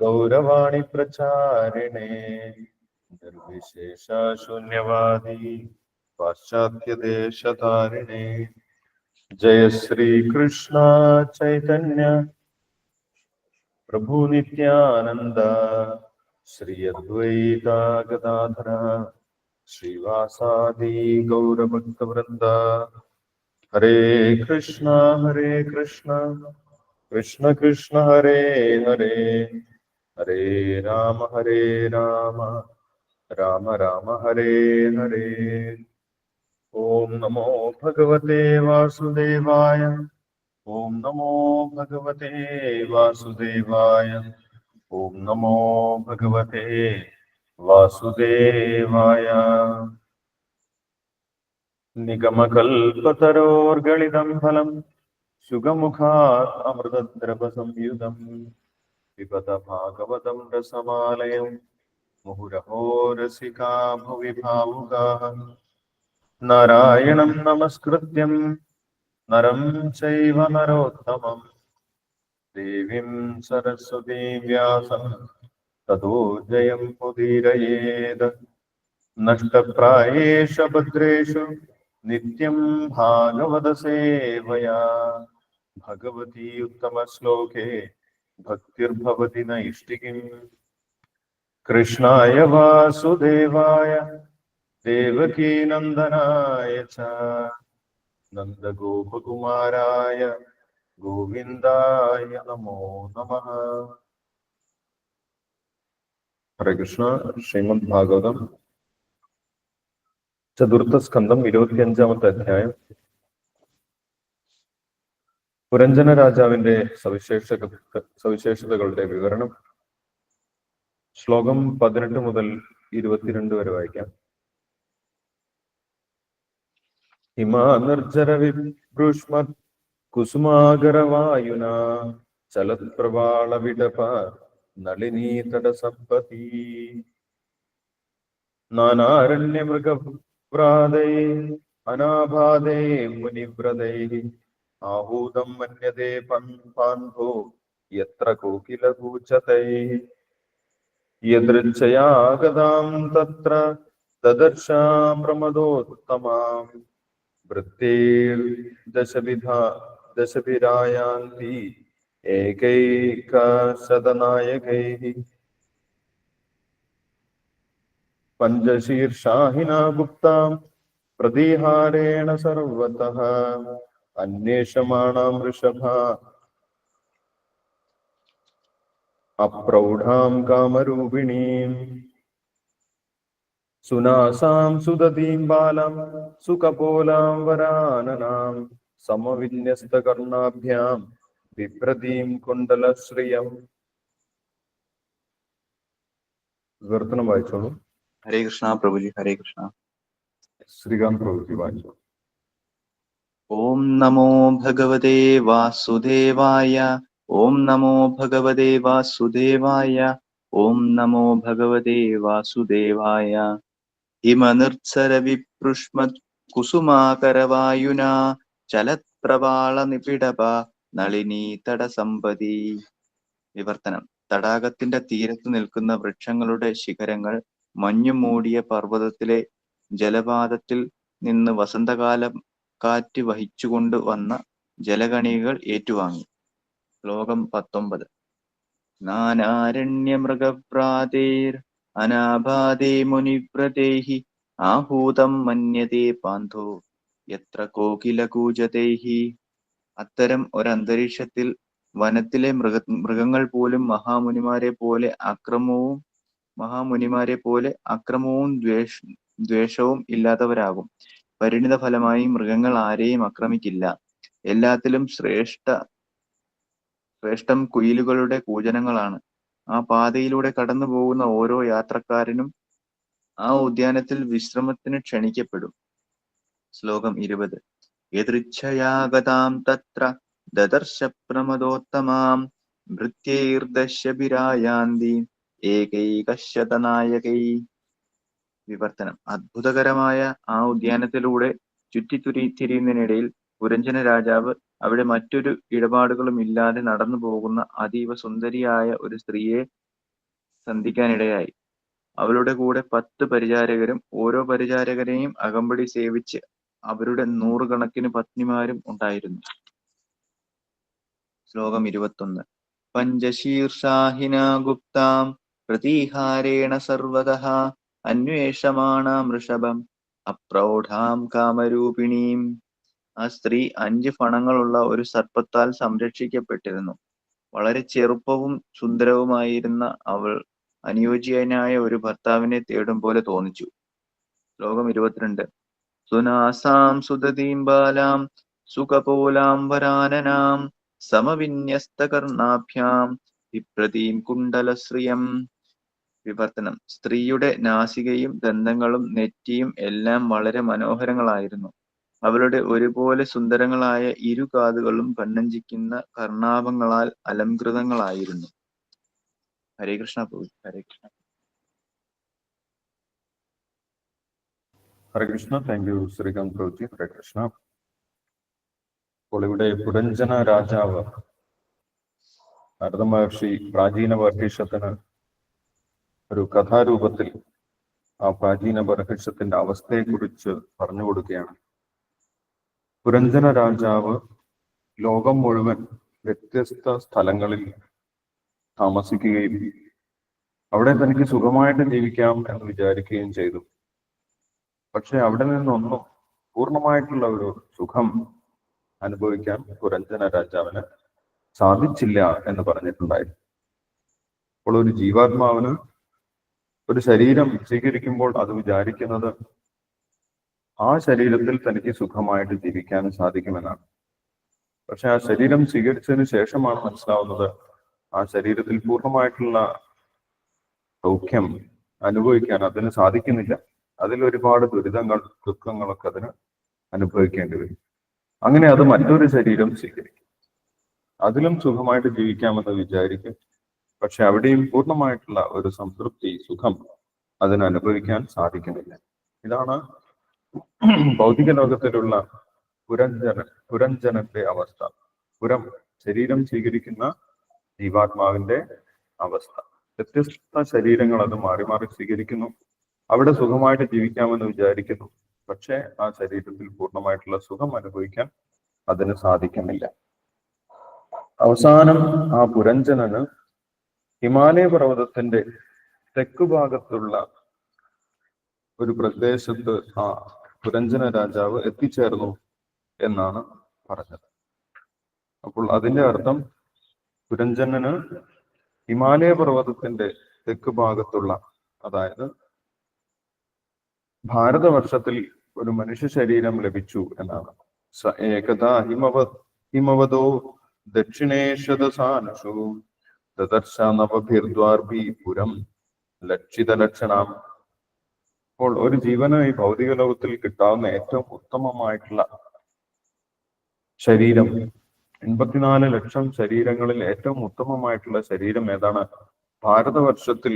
गौरवाणि प्रचारिणे निर्विशेष शून्यवादी पाश्चात्यदेशतारिणे जय श्री कृष्ण चैतन्य प्रभु नित्यानंद श्री अद्वैता गदाधर श्रीवासादि गौरभक्तवृंद हरे कृष्ण हरे कृष्ण കൃഷ്ണ കൃഷ്ണ ഹരേ ഹരേ. ഹരേ രാമ ഹരേ രാമ. രാമ രാമ ഹരേ ഹരേ. ഓം നമോ ഭഗവതേ വാസുദേവായ. ഓം നമോ ഭഗവതേ വാസുദേവായ. ഓം നമോ ഭഗവതേ വാസുദേവായ. നിഗമകൽപതരോർഗളിതം ഫലം सुगमुखात् अमृतद्रवसंयुतम् पिबत भागवतं रसमालयम् मुहुरहो रसिका भुवि भावुकाः नारायणं नमस्कृत्यं नरं चैव नरोत्तमम्। देवीं जयं नित्यं भगवती उत्तमश्लोके भक्तिर्भवति नैष्टिकीम् कृष्णाय वासुदेवाय देवकीनन्दनाय च नन्दगोपकुमाराय गोविन्दाय नमो नमः ഹരേ കൃഷ്ണ ശ്രീമദ് ഭാഗവതം ചതുർത്ഥ സ്കന്ധം ഇരുപത്തിയഞ്ചാമത്തെ അധ്യായം പുരഞ്ജന രാജാവിന്റെ സവിശേഷ സവിശേഷതകളുടെ വിവരണം ശ്ലോകം പതിനെട്ട് മുതൽ ഇരുപത്തിരണ്ട് വരെ വായിക്കാം. ഹിമാനിർജര വിഭ്രുഷ്മ കുസുമാകരവായുന ചലത്പ്രവാള വിടപ നളിനീതടസമ്പതി. നാനാരണ്യമൃഗവ്രാതൈ അനാഭാതൈ മുനിവ്രതൈ ആഹൂതം മന്യതേ പാൻഭോ എത്ര കോകിലകൂചതൈ യദൃച്ഛയാഗതാം തത്ര തദർശാ പ്രമദോത്തമാം വൃത്തേർ ദശവിധ ദശഭിരായാന്തി ഏകൈക ശതനായകൈ പഞ്ചശീർഷാഹിന ഗുപ്താം പ്രതിഹാരേണ സർവതഃ. അന്വേഷമാണാം ഋഷഭ അപ്രൗഢാം കാമരൂപിണീം. സുനാസാം സുദതീം ബാലം സുകപോലാം വരാനനാം. സമവിന്യസ്തകർണാഭ്യാം വിഭ്രതീം കുണ്ടലശ്രിയം. വിവർത്തനം വായിച്ചോളൂ. ഹരേ കൃഷ്ണ പ്രഭുജി ഹരേ കൃഷ്ണ. ശ്രീകാന്ത് പ്രഭുജി വായിച്ചോളൂ. ഓം നമോ ഭഗവതേ വാസുദേവായ ഓം നമോ ഭഗവതേ വാസുദേവായ ഓം നമോ ഭഗവതേ വാസുദേവായ. ഹിമനിർസര വിപൃഷ്മ കുസുമാകരവായുന ചലപ്രവാള നിപിടപ നളിനീ തടസമ്പതി. വിവർത്തനം. തടാകത്തിന്റെ തീരത്ത് നിൽക്കുന്ന വൃക്ഷങ്ങളുടെ ശിഖരങ്ങൾ മഞ്ഞു മൂടിയ പർവതത്തിലെ ജലപാതത്തിൽ നിന്ന് വസന്തകാലം കാറ്റ് വഹിച്ചുകൊണ്ട് വന്ന ജലകണികകൾ ഏറ്റുവാങ്ങി. ശ്ലോകം പത്തൊമ്പത്. നാനാരണ്യമൃഗപ്രാതേർ അനാബാധേ മുനിപ്രദേഹി ആഹൂതം മന്യതേ പാന്തോ എത്ര കോകിലകൂജതേഹി. അത്തരം ഒരന്തരീക്ഷത്തിൽ വനത്തിലെ മൃഗ മൃഗങ്ങൾ പോലും മഹാമുനിമാരെ പോലെ അക്രമവും മഹാമുനിമാരെ പോലെ അക്രമവും ദ്വേഷ ദ്വേഷവും ഇല്ലാത്തവരാകും. പരിണിത ഫലമായി മൃഗങ്ങൾ ആരെയും ആക്രമിക്കില്ല. എല്ലാത്തിലും ശ്രേഷ്ഠ ശ്രേഷ്ഠം കുയിലുകളുടെ കൂജനങ്ങളാണ്. ആ പാതയിലൂടെ കടന്നു പോകുന്ന ഓരോ യാത്രക്കാരനും ആ ഉദ്യാനത്തിൽ വിശ്രമത്തിന് ക്ഷണിക്കപ്പെടും. ശ്ലോകം ഇരുപത്. എതൃച്ഛയാഗതാം തത്ര ദദർശ പ്രമദോത്തമാം ഭൃത്യൈർദശഭിരായാന്തി ഏകൈകശതനായകൈ വിവർത്തനം. അത്ഭുതകരമായ ആ ഉദ്യാനത്തിലൂടെ ചുറ്റിത്തുരി തിരിയുന്നതിനിടയിൽ പുരഞ്ജന രാജാവ് അവിടെ മറ്റൊരു ഇടപാടുകളും ഇല്ലാതെ നടന്നു പോകുന്ന അതീവ സുന്ദരിയായ ഒരു സ്ത്രീയെ സന്ധിക്കാനിടയായി. അവളുടെ കൂടെ പത്ത് പരിചാരകരും ഓരോ പരിചാരകരെയും അകമ്പടി സേവിച്ച് അവരുടെ നൂറുകണക്കിന് പത്നിമാരും ഉണ്ടായിരുന്നു. ശ്ലോകം ഇരുപത്തൊന്ന്. പഞ്ചശീർഷാഹിന ഗുപ്താം പ്രതീഹാരേണ സർവതഃ അന്വേഷമാണാം ഋഷഭം. അപ്രൗഢാം കാമരൂപിണീം. ആ സ്ത്രീ അഞ്ച് ഫണങ്ങളുള്ള ഒരു സർപ്പത്താൽ സംരക്ഷിക്കപ്പെട്ടിരുന്നു. വളരെ ചെറുപ്പവും സുന്ദരവുമായിരുന്ന അവൾ അനുയോജ്യനായ ഒരു ഭർത്താവിനെ തേടും പോലെ തോന്നിച്ചു. ശ്ലോകം ഇരുപത്തിരണ്ട്. സുനാസാം സുതതീം ബാലാം സുഖപോലാം വരാനനാം സമവിന്യസ്തകർണാഭ്യാം വിപ്രതീം കുണ്ടലശ്രിയം വിവർത്തനം. സ്ത്രീയുടെ നാസികയും ദന്തങ്ങളും നെറ്റിയും എല്ലാം വളരെ മനോഹരങ്ങളായിരുന്നു. അവളുടെ ഒരുപോലെ സുന്ദരങ്ങളായ ഇരു കാതുകളും കണ്ണഞ്ചിക്കുന്ന കർണാഭങ്ങളാൽ അലംകൃതങ്ങളായിരുന്നു. ഹരേ കൃഷ്ണ പ്രഭു ഹരേ കൃഷ്ണ. ഹരേ കൃഷ്ണ. താങ്ക് യു ശ്രീകാന്ത് പ്രവൃത്തി ഹരേ കൃഷ്ണ. അപ്പോൾ ഇവിടെ പുരഞ്ജന രാജാവ് നാരദ മഹർഷി പ്രാചീന വർഗീഷത്തിന് ഒരു കഥാരൂപത്തിൽ ആ പ്രാചീന അവസ്ഥയെ അവസ്ഥയെക്കുറിച്ച് പറഞ്ഞു കൊടുക്കുകയാണ്. പുരഞ്ജന രാജാവ് ലോകം മുഴുവൻ വ്യത്യസ്ത സ്ഥലങ്ങളിൽ താമസിക്കുകയും അവിടെ തനിക്ക് സുഖമായിട്ട് ജീവിക്കാം എന്ന് വിചാരിക്കുകയും ചെയ്തു. പക്ഷെ അവിടെ നിന്നൊന്നും പൂർണമായിട്ടുള്ള ഒരു സുഖം അനുഭവിക്കാൻ പുരഞ്ജന രാജാവിന് സാധിച്ചില്ല എന്ന് പറഞ്ഞിട്ടുണ്ടായിരുന്നു. അപ്പോൾ ഒരു ജീവാത്മാവിന് ഒരു ശരീരം സ്വീകരിക്കുമ്പോൾ അത് വിചാരിക്കുന്നത് ആ ശരീരത്തിൽ തനിക്ക് സുഖമായിട്ട് ജീവിക്കാനും സാധിക്കുമെന്നാണ്. പക്ഷെ ആ ശരീരം സ്വീകരിച്ചതിന് ശേഷമാണ് മനസ്സിലാവുന്നത് ആ ശരീരത്തിൽ പൂർണമായിട്ടുള്ള സൗഖ്യം അനുഭവിക്കാൻ അതിന് സാധിക്കുന്നില്ല. അതിൽ ഒരുപാട് ദുരിതങ്ങൾ ദുഃഖങ്ങളൊക്കെ അതിന് അനുഭവിക്കേണ്ടി വരും. അങ്ങനെ അത് മറ്റൊരു ശരീരം സ്വീകരിക്കും. അതിലും സുഖമായിട്ട് ജീവിക്കാമെന്ന് വിചാരിക്കും. പക്ഷെ അവിടെയും പൂർണമായിട്ടുള്ള ഒരു സംതൃപ്തി സുഖം അതിന് അനുഭവിക്കാൻ സാധിക്കുന്നില്ല. ഇതാണ് ഭൗതിക ലോകത്തിലുള്ള പുരഞ്ജന പുരഞ്ജനത്തെ അവസ്ഥ. പുരം ശരീരം സ്വീകരിക്കുന്ന ജീവാത്മാവിന്റെ അവസ്ഥ. വ്യത്യസ്ത ശരീരങ്ങൾ അത് മാറി മാറി സ്വീകരിക്കുന്നു. അവിടെ സുഖമായിട്ട് ജീവിക്കാമെന്ന് വിചാരിക്കുന്നു. പക്ഷേ ആ ശരീരത്തിൽ പൂർണമായിട്ടുള്ള സുഖം അനുഭവിക്കാൻ അതിന് സാധിക്കുന്നില്ല. അവസാനം ആ പുരഞ്ജനന് ഹിമാലയ പർവതത്തിന്റെ തെക്ക് ഭാഗത്തുള്ള ഒരു പ്രദേശത്ത് ആ പുരഞ്ജന രാജാവ് എത്തിച്ചേർന്നു എന്നാണ് പറഞ്ഞത്. അപ്പോൾ അതിന്റെ അർത്ഥം പുരഞ്ജനന് ഹിമാലയ പർവതത്തിന്റെ തെക്ക് ഭാഗത്തുള്ള അതായത് ഭാരതവർഷത്തിൽ ഒരു മനുഷ്യ ശരീരം ലഭിച്ചു എന്നാണ്. ഏകദാ ഹിമവ ഹിമവതോ ദക്ഷിണേഷദസാനുഷു ദദർശ നവഭിർദ്വാർഭി പുരം ലക്ഷിതലക്ഷണം. അപ്പോൾ ഒരു ജീവന് ഈ ഭൗതിക ലോകത്തിൽ കിട്ടാവുന്ന ഏറ്റവും ഉത്തമമായിട്ടുള്ള ശരീരം എൺപത്തിനാല് ലക്ഷം ശരീരങ്ങളിൽ ഏറ്റവും ഉത്തമമായിട്ടുള്ള ശരീരം ഏതാണ്? ഭാരതവർഷത്തിൽ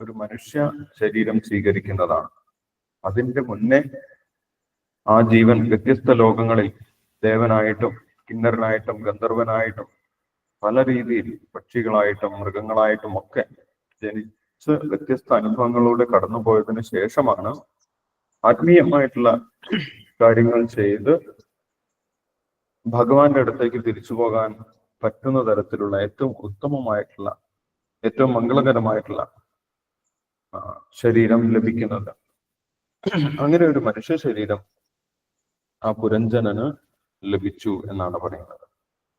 ഒരു മനുഷ്യ ശരീരം സ്വീകരിക്കുന്നതാണ്. അതിന്റെ മുന്നേ ആ ജീവൻ വ്യത്യസ്ത ലോകങ്ങളിൽ ദേവനായിട്ടും കിന്നരനായിട്ടും ഗന്ധർവനായിട്ടും പല രീതിയിൽ പക്ഷികളായിട്ടും മൃഗങ്ങളായിട്ടും ഒക്കെ ജനിച്ച് വ്യത്യസ്ത അനുഭവങ്ങളിലൂടെ കടന്നുപോയതിനു ശേഷമാണ് ആത്മീയമായിട്ടുള്ള കാര്യങ്ങൾ ചെയ്ത് ഭഗവാന്റെ അടുത്തേക്ക് തിരിച്ചു പോകാൻ പറ്റുന്ന തരത്തിലുള്ള ഏറ്റവും ഉത്തമമായിട്ടുള്ള ഏറ്റവും മംഗളകരമായിട്ടുള്ള ശരീരം ലഭിക്കുന്നത്. അങ്ങനെ ഒരു മനുഷ്യ ശരീരം ആ പുരഞ്ജനന് ലഭിച്ചു എന്നാണ് പറയുന്നത്.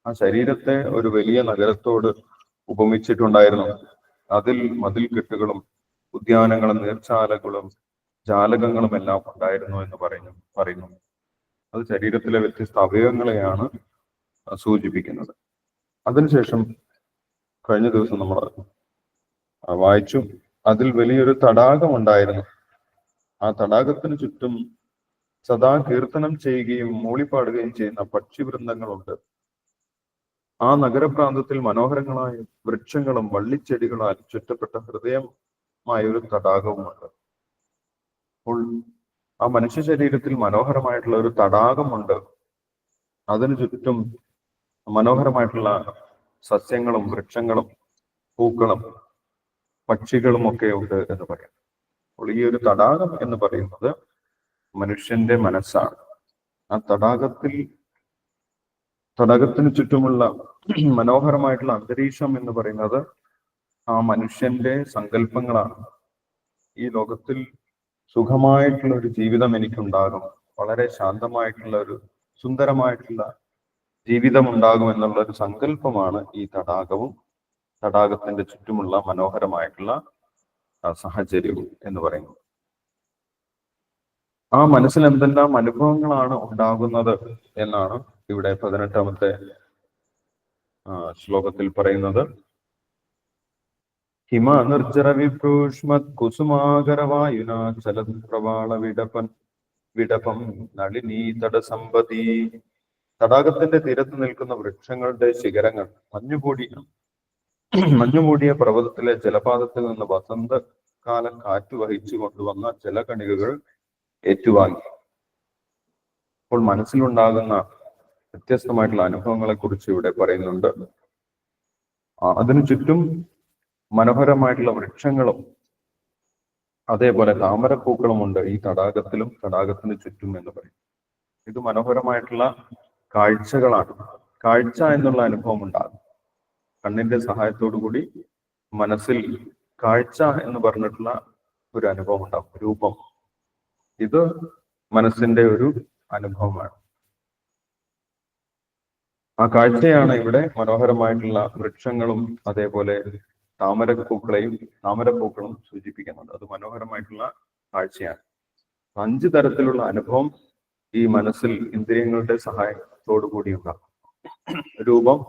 ആ ശരീരത്തെ ഒരു വലിയ നഗരത്തോട് ഉപമിച്ചിട്ടുണ്ടായിരുന്നു. അതിൽ മതിൽ കെട്ടുകളും ഉദ്യാനങ്ങളും നീർച്ചാലകളും ജാലകങ്ങളും എല്ലാം ഉണ്ടായിരുന്നു എന്ന് പറയുന്നു പറയുന്നു. അത് ശരീരത്തിലെ വ്യത്യസ്ത അവയവങ്ങളെയാണ് സൂചിപ്പിക്കുന്നത്. അതിനുശേഷം കഴിഞ്ഞ ദിവസം നമ്മൾ വായിച്ചു. അതിൽ വലിയൊരു തടാകം ഉണ്ടായിരുന്നു. ആ തടാകത്തിന് ചുറ്റും സദാ കീർത്തനം ചെയ്യുകയും മൂളിപ്പാടുകയും ചെയ്യുന്ന പക്ഷിവൃന്ദങ്ങളുണ്ട്. ആ നഗരപ്രാന്തത്തിൽ മനോഹരങ്ങളായ വൃക്ഷങ്ങളും വള്ളിച്ചെടികളാൽ ചുറ്റപ്പെട്ട ഹൃദയമായ ഒരു തടാകവുമുണ്ട്. അപ്പോൾ ആ മനുഷ്യ ശരീരത്തിൽ മനോഹരമായിട്ടുള്ള ഒരു തടാകമുണ്ട്. അതിനു ചുറ്റും മനോഹരമായിട്ടുള്ള സസ്യങ്ങളും വൃക്ഷങ്ങളും പൂക്കളും പക്ഷികളും ഒക്കെ ഉണ്ട് എന്ന് പറയാം. അപ്പോൾ ഈ ഒരു തടാകം എന്ന് പറയുന്നത് മനുഷ്യന്റെ മനസ്സാണ്. ആ തടാകത്തിൽ തടാകത്തിന് ചുറ്റുമുള്ള മനോഹരമായിട്ടുള്ള അന്തരീക്ഷം എന്ന് പറയുന്നത് ആ മനുഷ്യന്റെ സങ്കല്പങ്ങളാണ്. ഈ ലോകത്തിൽ സുഖമായിട്ടുള്ള ഒരു ജീവിതം എനിക്കുണ്ടാകും. വളരെ ശാന്തമായിട്ടുള്ള ഒരു സുന്ദരമായിട്ടുള്ള ജീവിതം ഉണ്ടാകും എന്നുള്ള ഒരു സങ്കല്പമാണ് ഈ തടാകവും തടാകത്തിന്റെ ചുറ്റുമുള്ള മനോഹരമായിട്ടുള്ള സാഹചര്യവും എന്ന് പറയുന്നത്. ആ മനസ്സിൽ എന്തെല്ലാം അനുഭവങ്ങളാണ് ഉണ്ടാകുന്നത് എന്നാണ് ഇവിടെ പതിനെട്ടാമത്തെ ശ്ലോകത്തിൽ പറയുന്നത് ഹിമ നിർജര വിഭ്രൂഷ്മത് കുസുമാകരവായുന ചലത് പ്രവാള വിടപൻ വിടപം നളിനീ തടസമ്പതി തടാകത്തിന്റെ തീരത്ത് നിൽക്കുന്ന വൃക്ഷങ്ങളുടെ ശിഖരങ്ങൾ മഞ്ഞുകൂടി മഞ്ഞുമൂടിയ പർവതത്തിലെ ജലപാതത്തിൽ നിന്ന് വസന്തകാല കാറ്റ് വഹിച്ചു കൊണ്ടുവന്ന ജലകണികകൾ ഏറ്റുവാങ്ങി. അപ്പോൾ മനസ്സിലുണ്ടാകുന്ന വ്യത്യസ്തമായിട്ടുള്ള അനുഭവങ്ങളെ കുറിച്ച് ഇവിടെ പറയുന്നുണ്ട്. അതിനു ചുറ്റും മനോഹരമായിട്ടുള്ള വൃക്ഷങ്ങളും അതേപോലെ താമരപ്പൂക്കളുമുണ്ട് ഈ തടാകത്തിലും തടാകത്തിന് ചുറ്റും എന്ന് പറയും. ഇത് മനോഹരമായിട്ടുള്ള കാഴ്ചകളാണ്. കാഴ്ച എന്നുള്ള അനുഭവം ഉണ്ടാകും. കണ്ണിന്റെ സഹായത്തോടു കൂടി മനസ്സിൽ കാഴ്ച എന്ന് പറഞ്ഞിട്ടുള്ള ഒരു അനുഭവം ഉണ്ടാകും രൂപം. ഇത് മനസ്സിന്റെ ഒരു അനുഭവമാണ്. ആ കാഴ്ചയാണ് ഇവിടെ മനോഹരമായിട്ടുള്ള വൃക്ഷങ്ങളും അതേപോലെ താമരപ്പൂക്കളെയും താമരപ്പൂക്കളും സൂചിപ്പിക്കുന്നത്. അത് മനോഹരമായിട്ടുള്ള കാഴ്ചയാണ്. അഞ്ച് തരത്തിലുള്ള അനുഭവം ഈ മനസ്സിൽ ഇന്ദ്രിയങ്ങളുടെ സഹായത്തോടു കൂടി ഉണ്ടാകും രൂപം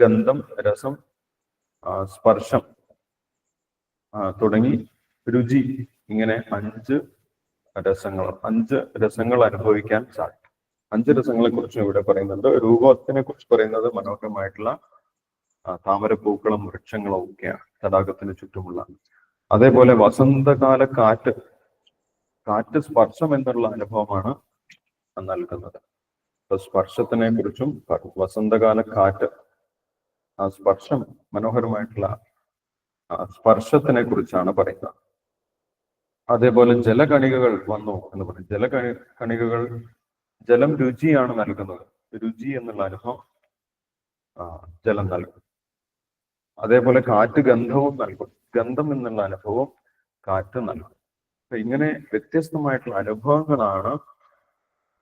ഗന്ധം രസം സ്പർശം തുടങ്ങി രുചി ഇങ്ങനെ അഞ്ച് രസങ്ങൾ അഞ്ച് രസങ്ങൾ അനുഭവിക്കാൻ സാധിക്കും. അഞ്ച് രസങ്ങളെ കുറിച്ചും ഇവിടെ പറയുന്നുണ്ട്. രൂപത്തിനെ കുറിച്ച് പറയുന്നത് മനോഹരമായിട്ടുള്ള താമരപ്പൂക്കളും വൃക്ഷങ്ങളും ഒക്കെയാണ് തടാകത്തിന് ചുറ്റുമുള്ള. അതേപോലെ വസന്തകാല കാറ്റ് കാറ്റ് സ്പർശം എന്നുള്ള അനുഭവമാണ് നൽകുന്നത്. സ്പർശത്തിനെ കുറിച്ചും വസന്തകാല കാറ്റ് ആ സ്പർശം മനോഹരമായിട്ടുള്ള സ്പർശത്തിനെ കുറിച്ചാണ് പറയുന്നത്. അതേപോലെ ജലകണികകൾ വന്നു എന്ന് പറയും. ജലകണി കണികകൾ ജലം രുചിയാണ് നൽകുന്നത്. രുചി എന്നുള്ള അനുഭവം ആ, ജലം നൽകും. അതേപോലെ കാറ്റ് ഗന്ധവും നൽകും. ഗന്ധം എന്നുള്ള അനുഭവം കാറ്റ് നൽകും. ഇങ്ങനെ വ്യത്യസ്തമായിട്ടുള്ള അനുഭവങ്ങളാണ്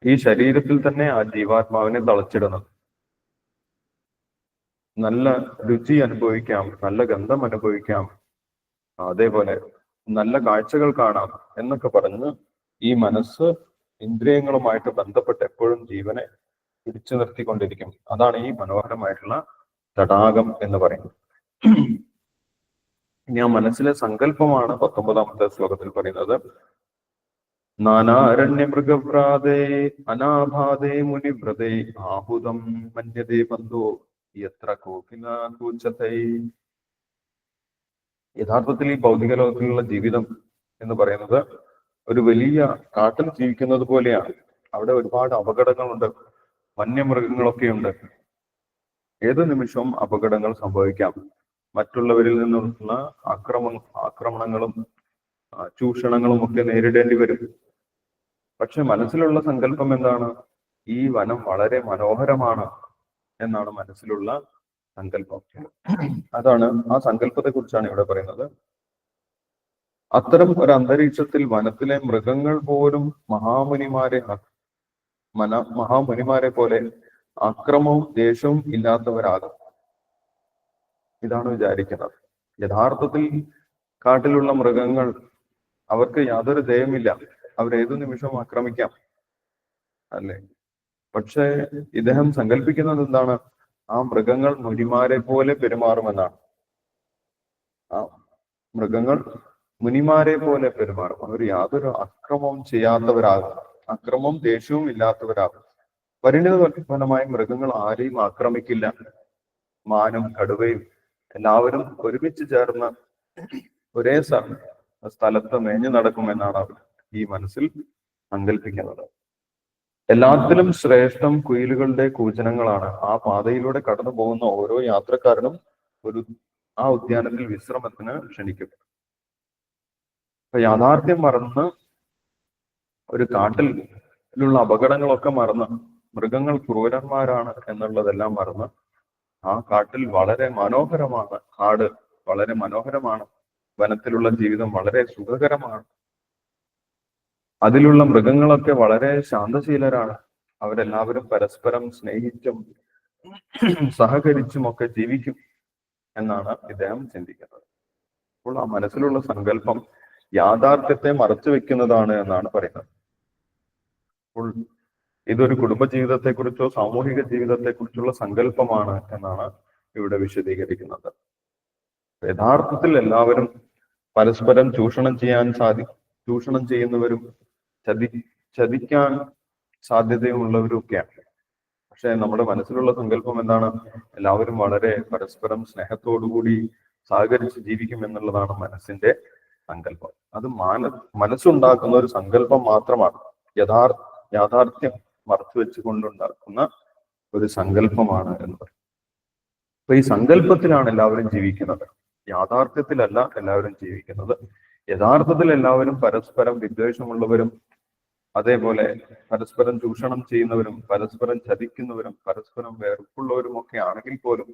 ഈ ശരീരത്തിൽ തന്നെ ആ ജീവാത്മാവിനെ തളച്ചിടുന്നത്. നല്ല രുചി അനുഭവിക്കാം നല്ല ഗന്ധം അനുഭവിക്കാം അതേപോലെ നല്ല കാഴ്ചകൾ കാണാം എന്നൊക്കെ പറഞ്ഞ് ഈ മനസ്സ് ഇന്ദ്രിയങ്ങളുമായിട്ട് ബന്ധപ്പെട്ട് എപ്പോഴും ജീവനെ പിടിച്ചു നിർത്തിക്കൊണ്ടിരിക്കും. അതാണ് ഈ മനോഹരമായിട്ടുള്ള തടാകം എന്ന് പറയുന്നത്. ഇനി ആ മനസ്സിലെ സങ്കല്പമാണ് പത്തൊമ്പതാമത്തെ ശ്ലോകത്തിൽ പറയുന്നത്. നാനാരണ്യ മൃഗവ്രാതേ അനാഭാതേ മുനിവ്രതേ ആഹുതം മന്യതേ ബന്ധോ എത്ര കോകില കൂച്ചതൈ. യഥാർത്ഥത്തിൽ ഈ ഭൗതിക ലോകത്തിലുള്ള ജീവിതം എന്ന് പറയുന്നത് ഒരു വലിയ കാട്ടിൽ ജീവിക്കുന്നത് പോലെയാണ്. അവിടെ ഒരുപാട് അപകടങ്ങളുണ്ട്. വന്യമൃഗങ്ങളൊക്കെ ഉണ്ട് ഏത് നിമിഷവും അപകടങ്ങൾ സംഭവിക്കാം. മറ്റുള്ളവരിൽ നിന്നുള്ള ആക്രമ ആക്രമണങ്ങളും ചൂഷണങ്ങളും ഒക്കെ നേരിടേണ്ടി വരും. പക്ഷെ മനസ്സിലുള്ള സങ്കല്പം എന്താണ്? ഈ വനം വളരെ മനോഹരമാണ് എന്നാണ് മനസ്സിലുള്ള സങ്കല്പം. അതാണ് ആ സങ്കല്പത്തെ കുറിച്ചാണ് ഇവിടെ പറയുന്നത്. അത്തരം ഒരു അന്തരീക്ഷത്തിൽ വനത്തിലെ മൃഗങ്ങൾ പോലും മഹാമുനിമാരെ മന മഹാമുനിമാരെ പോലെ അക്രമവും ദേഷ്യവും ഇല്ലാത്തവരാകും. ഇതാണ് വിചാരിക്കുന്നത്. യഥാർത്ഥത്തിൽ കാട്ടിലുള്ള മൃഗങ്ങൾ അവർക്ക് യാതൊരു ദയമില്ല അവരേതു നിമിഷം ആക്രമിക്കാം. അല്ലേ? പക്ഷേ ഇദ്ദേഹം സങ്കല്പിക്കുന്നത് എന്താണ്? ആ മൃഗങ്ങൾ മുനിമാരെ പോലെ പെരുമാറുമെന്നാണ്. ആ മൃഗങ്ങൾ മുനിമാരെ പോലെ പെരുമാറും. അവർ യാതൊരു അക്രമവും ചെയ്യാത്തവരാകും. അക്രമവും ദേഷ്യവും ഇല്ലാത്തവരാകും. പരിണിത ഫലമായി മൃഗങ്ങൾ ആരെയും ആക്രമിക്കില്ല. മാനും കടുവയും എല്ലാവരും ഒരുമിച്ച് ചേർന്ന് ഒരേ സ്ഥ- സ്ഥലത്ത് മേഞ്ഞു നടക്കുമെന്നാണ് അവർ ഈ മനസ്സിൽ സങ്കല്പിക്കുന്നത് എല്ലാത്തിലും ശ്രേഷ്ഠം കുയിലുകളുടെ കൂചനങ്ങളാണ് ആ പാതയിലൂടെ കടന്നു പോകുന്ന ഓരോ യാത്രക്കാരനും ഒരു ആ ഉദ്യാനത്തിൽ വിശ്രമത്തിന് ക്ഷണിക്കും. അപ്പൊ യാഥാർത്ഥ്യം മറന്ന് ഒരു കാട്ടിലുള്ള അപകടങ്ങളൊക്കെ മറന്ന് മൃഗങ്ങൾ ക്രൂരന്മാരാണ് എന്നുള്ളതെല്ലാം മറന്ന് ആ കാട്ടിൽ വളരെ മനോഹരമാണ് കാട് വളരെ മനോഹരമാണ് വനത്തിലുള്ള ജീവിതം വളരെ സുഖകരമാണ്. അതിലുള്ള മൃഗങ്ങളൊക്കെ വളരെ ശാന്തശീലരാണ്. അവരെല്ലാവരും പരസ്പരം സ്നേഹിച്ചും സഹകരിച്ചും ഒക്കെ ജീവിക്കും എന്നാണ് ഇദ്ദേഹം ചിന്തിക്കുന്നത്. അപ്പോൾ ആ മനസ്സിലുള്ള സങ്കല്പം യാഥാർത്ഥ്യത്തെ മറച്ചു വെക്കുന്നതാണ് എന്നാണ് പറയുന്നത്. അപ്പോൾ ഇതൊരു കുടുംബ ജീവിതത്തെക്കുറിച്ചോ സാമൂഹിക ജീവിതത്തെക്കുറിച്ചുള്ള സങ്കല്പമാണ് എന്നാണ് ഇവിടെ വിശദീകരിക്കുന്നത്. യഥാർത്ഥത്തിൽ എല്ലാവരും പരസ്പരം ചൂഷണം ചെയ്യാൻ സാധി ചൂഷണം ചെയ്യുന്നവരും ചതി ചതിക്കാൻ സാധ്യതയുള്ളവരും ഒക്കെയാണ് പക്ഷെ നമ്മുടെ മനസ്സിലുള്ള സങ്കല്പം എന്താണ്? എല്ലാവരും വളരെ പരസ്പരം സ്നേഹത്തോടുകൂടി സഹകരിച്ച് ജീവിക്കും എന്നുള്ളതാണ് മനസ്സിന്റെ സങ്കല്പം. അത് മാന മനസ്സുണ്ടാക്കുന്ന ഒരു സങ്കല്പം മാത്രമാണ്. യഥാർ യാഥാർത്ഥ്യം മറച്ചു വെച്ചുകൊണ്ടുണ്ടാക്കുന്ന ഒരു സങ്കല്പമാണ് എന്ന് പറയും. അപ്പൊ ഈ സങ്കല്പത്തിലാണ് എല്ലാവരും ജീവിക്കുന്നത്. യാഥാർത്ഥ്യത്തിലല്ല എല്ലാവരും ജീവിക്കുന്നത്. യഥാർത്ഥത്തിൽ എല്ലാവരും പരസ്പരം വിദ്വേഷമുള്ളവരും അതേപോലെ പരസ്പരം ചൂഷണം ചെയ്യുന്നവരും പരസ്പരം ചതിക്കുന്നവരും പരസ്പരം വെറുപ്പുള്ളവരും ഒക്കെ ആണെങ്കിൽ പോലും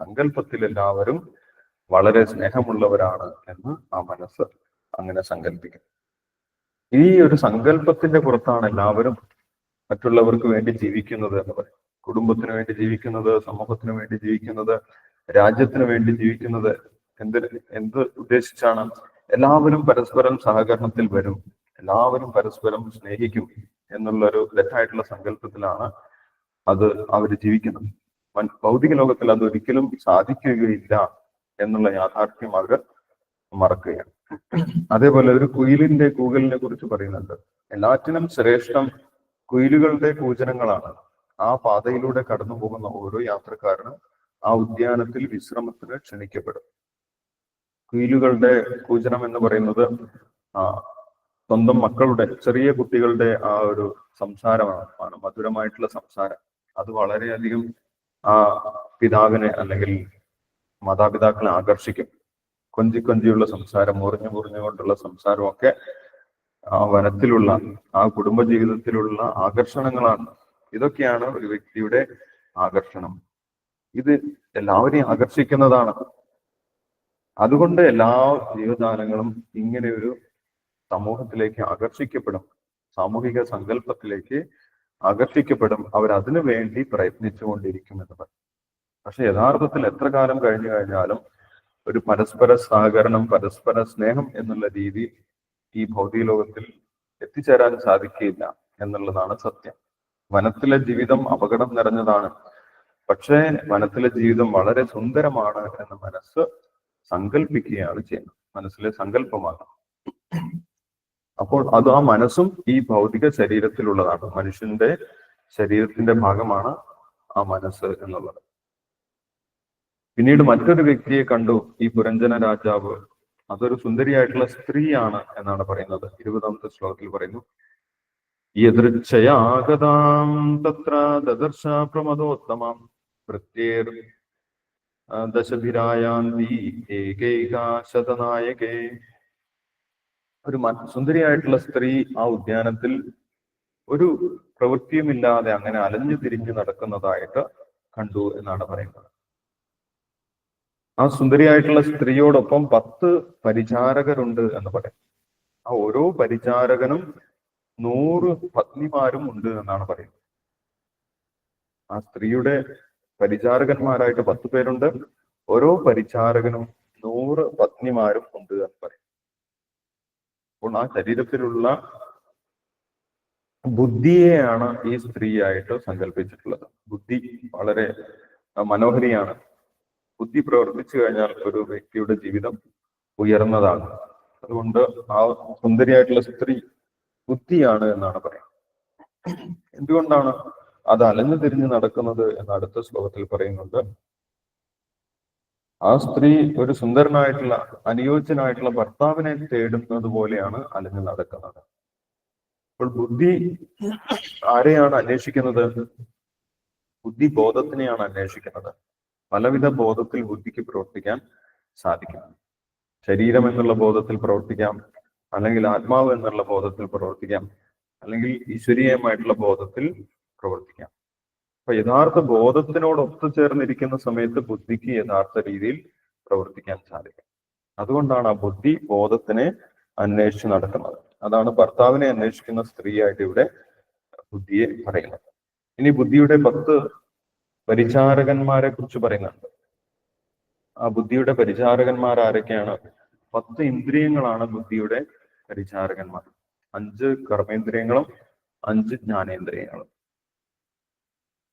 സങ്കല്പത്തിൽ എല്ലാവരും വളരെ സ്നേഹമുള്ളവരാണ് എന്ന് ആ മനസ്സ് അങ്ങനെ സങ്കല്പിക്കും ഈ ഒരു സങ്കല്പത്തിന്റെ പുറത്താണ് എല്ലാവരും മറ്റുള്ളവർക്ക് വേണ്ടി ജീവിക്കുന്നത് എന്ന് പറയും കുടുംബത്തിന് വേണ്ടി ജീവിക്കുന്നത് സമൂഹത്തിന് വേണ്ടി ജീവിക്കുന്നത് രാജ്യത്തിന് വേണ്ടി ജീവിക്കുന്നത് എന്ത് എന്ത് ഉദ്ദേശിച്ചാണ്? എല്ലാവരും പരസ്പരം സഹകരണത്തിൽ വരും. എല്ലാവരും പരസ്പരം സ്നേഹിക്കും എന്നുള്ള ഒരു തെറ്റായിട്ടുള്ള സങ്കല്പത്തിലാണ് അത് അവർ ജീവിക്കുന്നത്. ഭൗതിക ലോകത്തിൽ അത് ഒരിക്കലും സാധിക്കുകയില്ല. എന്നുള്ള യാഥാർത്ഥ്യം അവർ മറക്കുകയാണ്. അതേപോലെ ഒരു കുയിലിന്റെ കൂകലിനെ കുറിച്ച് പറയുന്നുണ്ട്. എല്ലാറ്റിനും ശ്രേഷ്ഠം കുയിലുകളുടെ കൂചനങ്ങളാണ് ആ പാതയിലൂടെ കടന്നു പോകുന്ന ഓരോ യാത്രക്കാരനും ആ ഉദ്യാനത്തിൽ വിശ്രമത്തിന് ക്ഷണിക്കപ്പെടും. കുയിലുകളുടെ കൂചനം എന്ന് പറയുന്നത് ആ സ്വന്തം മക്കളുടെ ചെറിയ കുട്ടികളുടെ ആ ഒരു സംസാരമാണ് മധുരമായിട്ടുള്ള സംസാരം. അത് വളരെയധികം ആ പിതാവിനെ അല്ലെങ്കിൽ മാതാപിതാക്കളെ ആകർഷിക്കും. കൊഞ്ചി കൊഞ്ചിയുള്ള സംസാരം മുറിഞ്ഞു മുറിഞ്ഞുകൊണ്ടുള്ള സംസാരമൊക്കെ ആ വനത്തിലുള്ള ആ കുടുംബ ജീവിതത്തിലുള്ള ആകർഷണങ്ങളാണ്. ഇതൊക്കെയാണ് ഒരു വ്യക്തിയുടെ ആകർഷണം. ഇത് എല്ലാവരെയും ആകർഷിക്കുന്നതാണ്. അതുകൊണ്ട് എല്ലാ ജീവജാലങ്ങളും ഇങ്ങനെ ഒരു സമൂഹത്തിലേക്ക് ആകർഷിക്കപ്പെടും. സാമൂഹിക സങ്കല്പത്തിലേക്ക് ആകർഷിക്കപ്പെടും. അവർ വേണ്ടി പ്രയത്നിച്ചുകൊണ്ടിരിക്കും എന്ന് പറയും പക്ഷെ യഥാർത്ഥത്തിൽ എത്ര കാലം കഴിഞ്ഞു കഴിഞ്ഞാലും ഒരു പരസ്പര സഹകരണം പരസ്പര സ്നേഹം എന്നുള്ള രീതി ഈ ഭൗതിക ലോകത്തിൽ എത്തിച്ചേരാൻ സാധിക്കില്ല എന്നുള്ളതാണ് സത്യം. വനത്തിലെ ജീവിതം അപകടം നിറഞ്ഞതാണ്. പക്ഷേ വനത്തിലെ ജീവിതം വളരെ സുന്ദരമാണ് എന്ന് മനസ്സ് സങ്കല്പിക്കുകയാണ് ചെയ്യുന്നത്. മനസ്സിലെ സങ്കല്പമാണ് അപ്പോൾ അത് ആ മനസ്സും ഈ ഭൗതിക ശരീരത്തിലുള്ളതാണ്. മനുഷ്യന്റെ ശരീരത്തിന്റെ ഭാഗമാണ് ആ മനസ്സ് എന്നുള്ളത്. പിന്നീട് മറ്റൊരു വ്യക്തിയെ കണ്ടു ഈ പുരഞ്ജന രാജാവ്. അതൊരു സുന്ദരിയായിട്ടുള്ള സ്ത്രീയാണ് എന്നാണ് പറയുന്നത്. ഇരുപതാമത്തെ ശ്ലോകത്തിൽ പറയുന്നു യദൃച്ഛയാഗതാം തത്ര ദദർശ പ്രമദോത്തമം ആ, ദശഭിരായാന്തി ഏകൈക ശതനായകേ. ഒരു സുന്ദരിയായിട്ടുള്ള സ്ത്രീ ആ ഉദ്യാനത്തിൽ ഒരു പ്രവൃത്തിയുമില്ലാതെ അങ്ങനെ അലഞ്ഞു തിരിഞ്ഞു നടക്കുന്നതായിട്ട് കണ്ടു എന്നാണ് പറയുന്നത്. ആ സുന്ദരിയായിട്ടുള്ള സ്ത്രീയോടൊപ്പം പത്ത് പരിചാരകരുണ്ട് എന്ന് പറയും. ആ ഓരോ പരിചാരകനും നൂറ് പത്നിമാരും ഉണ്ട് എന്നാണ് പറയുന്നത്. ആ സ്ത്രീയുടെ പരിചാരകന്മാരായിട്ട് പത്ത് പേരുണ്ട്. ഓരോ പരിചാരകനും നൂറ് പത്നിമാരും ഉണ്ട് എന്ന് പറയും. അപ്പോൾ ആ ശരീരത്തിലുള്ള ബുദ്ധിയെയാണ് ഈ സ്ത്രീയായിട്ട് സങ്കല്പിച്ചിട്ടുള്ളത്. ബുദ്ധി വളരെ മനോഹരിയാണ്. ബുദ്ധി പ്രവർത്തിച്ചു കഴിഞ്ഞാൽ ഒരു വ്യക്തിയുടെ ജീവിതം ഉയർന്നതാണ്. അതുകൊണ്ട് ആ സുന്ദരിയായിട്ടുള്ള സ്ത്രീ ബുദ്ധിയാണ് എന്നാണ് പറയുന്നത് എന്തുകൊണ്ടാണ് അത് അലഞ്ഞു തിരിഞ്ഞു നടക്കുന്നത് എന്ന് അടുത്ത ശ്ലോകത്തിൽ പറയുന്നുണ്ട്. ആ സ്ത്രീ ഒരു സുന്ദരനായിട്ടുള്ള അനുയോജ്യനായിട്ടുള്ള ഭർത്താവിനെ തേടുന്നത് പോലെയാണ് അലഞ്ഞു നടക്കുന്നത്. അപ്പോൾ ബുദ്ധി ആരെയാണ് അന്വേഷിക്കുന്നത്? ബുദ്ധി ബോധത്തിനെയാണ് അന്വേഷിക്കുന്നത്. പലവിധ ബോധത്തിൽ ബുദ്ധിക്ക് പ്രവർത്തിക്കാൻ സാധിക്കും. ശരീരം എന്നുള്ള ബോധത്തിൽ പ്രവർത്തിക്കാം അല്ലെങ്കിൽ ആത്മാവ് എന്നുള്ള ബോധത്തിൽ പ്രവർത്തിക്കാം അല്ലെങ്കിൽ ഈശ്വരീയമായിട്ടുള്ള ബോധത്തിൽ പ്രവർത്തിക്കാം. അപ്പൊ യഥാർത്ഥ ബോധത്തിനോട് ഒത്തുചേർന്നിരിക്കുന്ന സമയത്ത് ബുദ്ധിക്ക് യഥാർത്ഥ രീതിയിൽ പ്രവർത്തിക്കാൻ സാധിക്കും. അതുകൊണ്ടാണ് ആ ബുദ്ധി ബോധത്തിനെ അന്വേഷിച്ച് നടക്കുന്നത് അതാണ് ഭർത്താവിനെ അന്വേഷിക്കുന്ന സ്ത്രീയായിട്ട് ഇവിടെ ബുദ്ധിയെ പറയുന്നത്. ഇനി ബുദ്ധിയുടെ പത്ത് പരിചാരകന്മാരെ കുറിച്ച് പറയുന്നുണ്ട്. ആ ബുദ്ധിയുടെ പരിചാരകന്മാർ ആരൊക്കെയാണ്? പത്ത് ഇന്ദ്രിയങ്ങളാണ് ബുദ്ധിയുടെ പരിചാരകന്മാർ. അഞ്ച് കർമ്മേന്ദ്രിയങ്ങളും അഞ്ച് ജ്ഞാനേന്ദ്രിയങ്ങളും.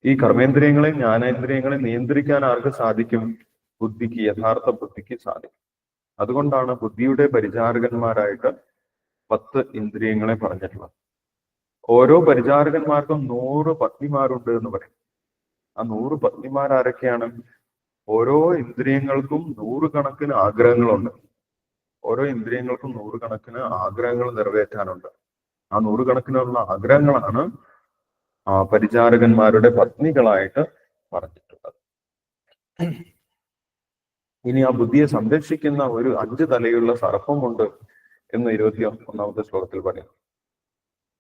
ഈ കർമ്മേന്ദ്രിയങ്ങളെ ജ്ഞാനേന്ദ്രിയങ്ങളെ നിയന്ത്രിക്കാൻ ആർക്ക് സാധിക്കും? ബുദ്ധിക്ക് യഥാർത്ഥ ബുദ്ധിക്ക് സാധിക്കും. അതുകൊണ്ടാണ് ബുദ്ധിയുടെ പരിചാരകന്മാരായിട്ട് പത്ത് ഇന്ദ്രിയങ്ങളെ പറഞ്ഞിട്ടുള്ളത്. ഓരോ പരിചാരകന്മാർക്കും നൂറ് പത്നിമാരുണ്ട് എന്ന് പറയും. ആ നൂറ് പത്നിമാർ ആരൊക്കെയാണ്? ഓരോ ഇന്ദ്രിയങ്ങൾക്കും നൂറുകണക്കിന് ആഗ്രഹങ്ങളുണ്ട്. ഓരോ ഇന്ദ്രിയങ്ങൾക്കും നൂറുകണക്കിന് ആഗ്രഹങ്ങൾ നിറവേറ്റാനുണ്ട്. ആ നൂറുകണക്കിനുള്ള ആഗ്രഹങ്ങളാണ് ആ പരിചാരകന്മാരുടെ പത്നികളായിട്ട് പറഞ്ഞിട്ടുള്ളത്. ഇനി ആ ബുദ്ധിയെ സംരക്ഷിക്കുന്ന ഒരു അഞ്ച് തലയുള്ള സർപ്പമുണ്ട് എന്ന് ഇരുപത്തി ഒന്നാമത്തെ ശ്ലോകത്തിൽ പറയുന്നു.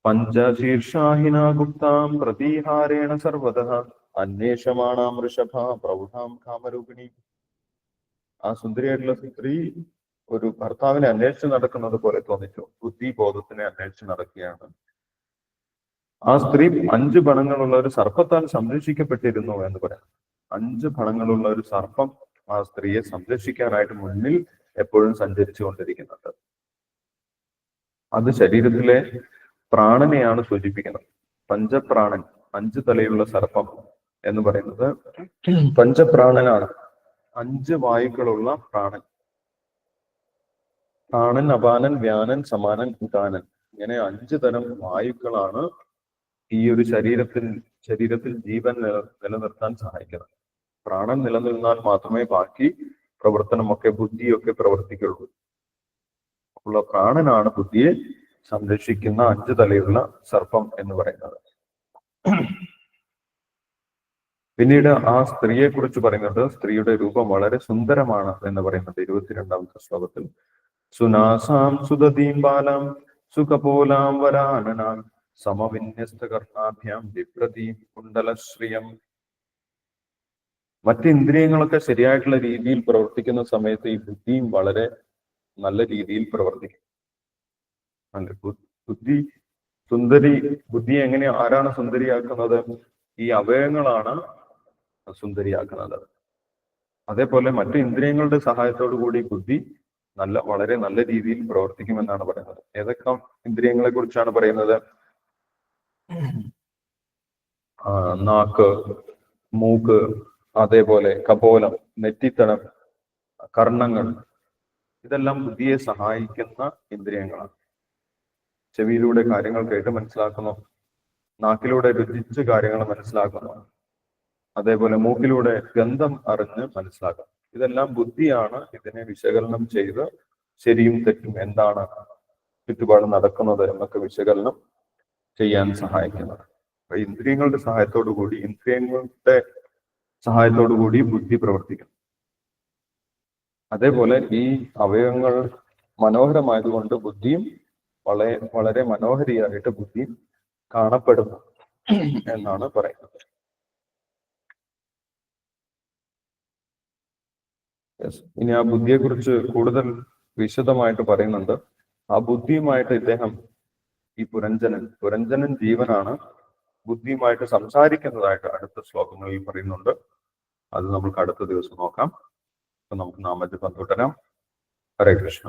പഞ്ചശീർഷാഹിന ഗുപ്താം പ്രതീഹാരേണ സർവത അന്വേഷമാണാം ഋഷഭ പ്രൗഢാം കാമരൂപിണി. ആ സുന്ദരിയായിട്ടുള്ള സ്ത്രീ ഒരു ഭർത്താവിനെ അന്വേഷിച്ച് നടക്കുന്നത് പോലെ തോന്നിച്ചു. ബുദ്ധി ബോധത്തിനെ അന്വേഷിച്ച് നടക്കുകയാണ്. ആ സ്ത്രീ അഞ്ച് പണങ്ങളുള്ള ഒരു സർപ്പത്താൽ സംരക്ഷിക്കപ്പെട്ടിരുന്നു എന്ന് പറയാം. അഞ്ച് പണങ്ങളുള്ള ഒരു സർപ്പം ആ സ്ത്രീയെ സംരക്ഷിക്കാനായിട്ട് മുന്നിൽ എപ്പോഴും സഞ്ചരിച്ചു കൊണ്ടിരിക്കുന്നുണ്ട്. അത് ശരീരത്തിലെ പ്രാണനെയാണ് സൂചിപ്പിക്കുന്നത്. പഞ്ചപ്രാണൻ അഞ്ച് തലയുള്ള സർപ്പം എന്ന് പറയുന്നത് പഞ്ചപ്രാണനാണ്. അഞ്ച് വായുക്കളുള്ള പ്രാണൻ. പ്രാണൻ അപാനൻ വ്യാനൻ സമാനൻ ഉദാനൻ ഇങ്ങനെ അഞ്ച് തരം വായുക്കളാണ് ഈ ഒരു ശരീരത്തിൽ ശരീരത്തിൽ ജീവൻ നില നിലനിർത്താൻ സഹായിക്കുന്നത്. പ്രാണൻ നിലനിന്നാൽ മാത്രമേ ബാക്കി പ്രവർത്തനമൊക്കെ ബുദ്ധിയൊക്കെ പ്രവർത്തിക്കുള്ളൂ. ഉള്ള പ്രാണനാണ് ബുദ്ധിയെ സംരക്ഷിക്കുന്ന അഞ്ച് തലയുള്ള സർപ്പം എന്ന് പറയുന്നത്. പിന്നീട് ആ സ്ത്രീയെ കുറിച്ച് പറയുന്നുണ്ട് സ്ത്രീയുടെ രൂപം വളരെ സുന്ദരമാണ് എന്ന് പറയുന്നത് ഇരുപത്തിരണ്ടാമത്തെ ശ്ലോകത്തിൽ. സുനാസാം സുതീം ബാലാം സുഖപോലാം വരാനനാം സമവിന്യസ്ത കർണാഭ്യാം വിപ്രതീം കുണ്ടലശ്രിയം മറ്റിന്ദ്രിയങ്ങളൊക്കെ ശരിയായിട്ടുള്ള രീതിയിൽ പ്രവർത്തിക്കുന്ന സമയത്ത് ഈ ബുദ്ധിയും വളരെ നല്ല രീതിയിൽ പ്രവർത്തിക്കും. അല്ലെ? ബുദ്ധി സുന്ദരി ബുദ്ധി എങ്ങനെ ആരാണ് സുന്ദരിയാക്കുന്നത്? ഈ അവയവങ്ങളാണ് സുന്ദരിയാക്കുന്നത് അതേപോലെ മറ്റു ഇന്ദ്രിയങ്ങളുടെ സഹായത്തോടു കൂടി ബുദ്ധി നല്ല വളരെ നല്ല രീതിയിൽ പ്രവർത്തിക്കുമെന്നാണ് പറയുന്നത്. ഏതൊക്കെ ഇന്ദ്രിയങ്ങളെ കുറിച്ചാണ് പറയുന്നത്? നാക്ക് മൂക്ക് അതേപോലെ കപോലം നെറ്റിത്തടം കർണങ്ങൾ. ഇതെല്ലാം ബുദ്ധിയെ സഹായിക്കുന്ന ഇന്ദ്രിയങ്ങളാണ്. ചെവിയിലൂടെ കാര്യങ്ങൾ കേട്ട് മനസ്സിലാക്കുന്നു. നാക്കിലൂടെ രുചിച്ച് കാര്യങ്ങൾ മനസ്സിലാക്കുന്നു. അതേപോലെ മൂക്കിലൂടെ ഗന്ധം അറിഞ്ഞ് മനസ്സിലാക്കാം. ഇതെല്ലാം ബുദ്ധിയാണ് ഇതിനെ വിശകലനം ചെയ്ത് ശരിയും തെറ്റും എന്താണ് ചുറ്റുപാട് നടക്കുന്നത് എന്നൊക്കെ വിശകലനം ചെയ്യാൻ സഹായിക്കുന്നത്. ഇന്ദ്രിയങ്ങളുടെ സഹായത്തോടു കൂടി ഇന്ദ്രിയങ്ങളുടെ സഹായത്തോടു കൂടി ബുദ്ധി പ്രവർത്തിക്കും അതേപോലെ ഈ അവയവങ്ങൾ മനോഹരമായതുകൊണ്ട് ബുദ്ധിയും വളരെ വളരെ മനോഹരിയായിട്ട് ബുദ്ധി കാണപ്പെടുന്നു എന്നാണ് പറയുന്നത്. ഇനി ആ ബുദ്ധിയെ കുറിച്ച് കൂടുതൽ വിശദമായിട്ട് പറയുന്നുണ്ട്. ആ ബുദ്ധിയുമായിട്ട് ഇദ്ദേഹം ഈ പുരഞ്ജനൻ പുരഞ്ജനൻ ജീവനാണ്. ബുദ്ധിയുമായിട്ട് സംസാരിക്കുന്നതായിട്ട് അടുത്ത ശ്ലോകങ്ങളിൽ പറയുന്നുണ്ട്. അത് നമുക്ക് അടുത്ത ദിവസം നോക്കാം. അപ്പൊ നമുക്ക് നാമജപം തുടരാം. ഹരേ കൃഷ്ണ.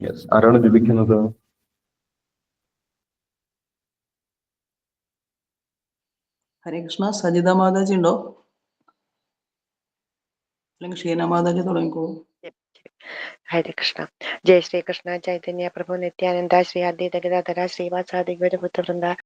യെസ് ആരാണ് ജപിക്കുന്നത്? ഹരേ കൃഷ്ണ സജിത മാതാജി ഉണ്ടോ അല്ലെങ്കിൽ ഷീന മാതാജി തുടങ്ങിക്കോ ഹരേ കൃഷ്ണ ജയ ശ്രീകൃഷ്ണ ചൈതന്യ പ്രഭു നിത്യാനന്ദ ശ്രീ അദ്വൈത ഗദാധര ശ്രീവാസാദി ഗുരുപുത്രവൃന്ദ